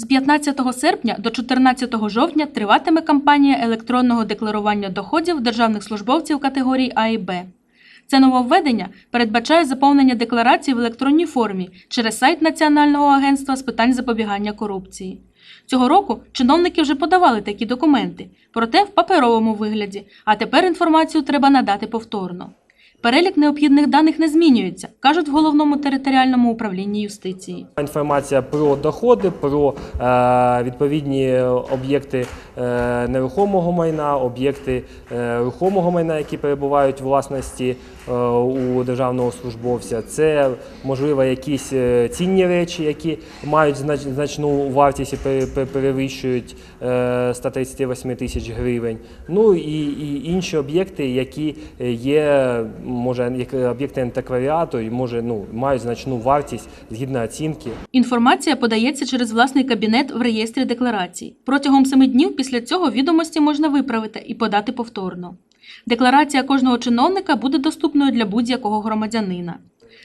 З 15 серпня до 14 жовтня триватиме кампанія електронного декларування доходів державних службовців категорій А і Б. Це нововведення передбачає заповнення декларацій в електронній формі через сайт Національного агентства з питань запобігання корупції. Цього року чиновники вже подавали такі документи, проте в паперовому вигляді, а тепер інформацію треба надати повторно. Перелік необхідних даних не змінюється, кажуть в головному територіальному управлінні юстиції. Інформація про доходи, про е, відповідні об'єкти е, нерухомого майна, об'єкти е, рухомого майна, які перебувають у власності у державного службовця. Це можливо якісь цінні речі, які мають знач- значну вартість і пере- пере- перевищують е, 138 тисяч гривень. Ну і інші об'єкти, які є, може, як об'єкти антикваріату, і може ну мають значну вартість згідно оцінки. Інформація подається через власний кабінет в реєстрі декларацій. Протягом семи днів після цього відомості можна виправити і подати повторно. Декларація кожного чиновника буде доступною для будь-якого громадянина.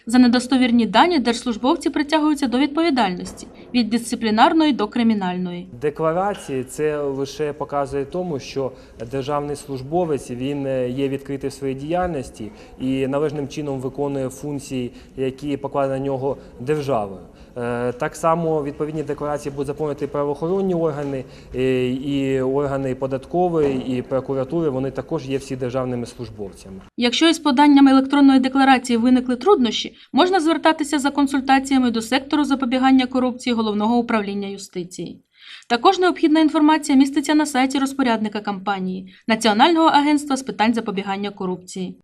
За недостовірні дані держслужбовці притягуються до відповідальності від дисциплінарної до кримінальної. Декларації це лише показує тому, що державний службовець він е, є відкритий в своїй діяльності і належним чином виконує функції, які покладені на нього державою. Е, Так само відповідні декларації будуть заповнити правоохоронні органи е, і органи податкової і прокуратури. Вони також є всі державними службовцями. Якщо із поданням електронної декларації виникли труднощі, можна звертатися за консультаціями до сектору запобігання корупції головного управління юстиції. Також необхідна інформація міститься на сайті розпорядника кампанії Національного агентства з питань запобігання корупції.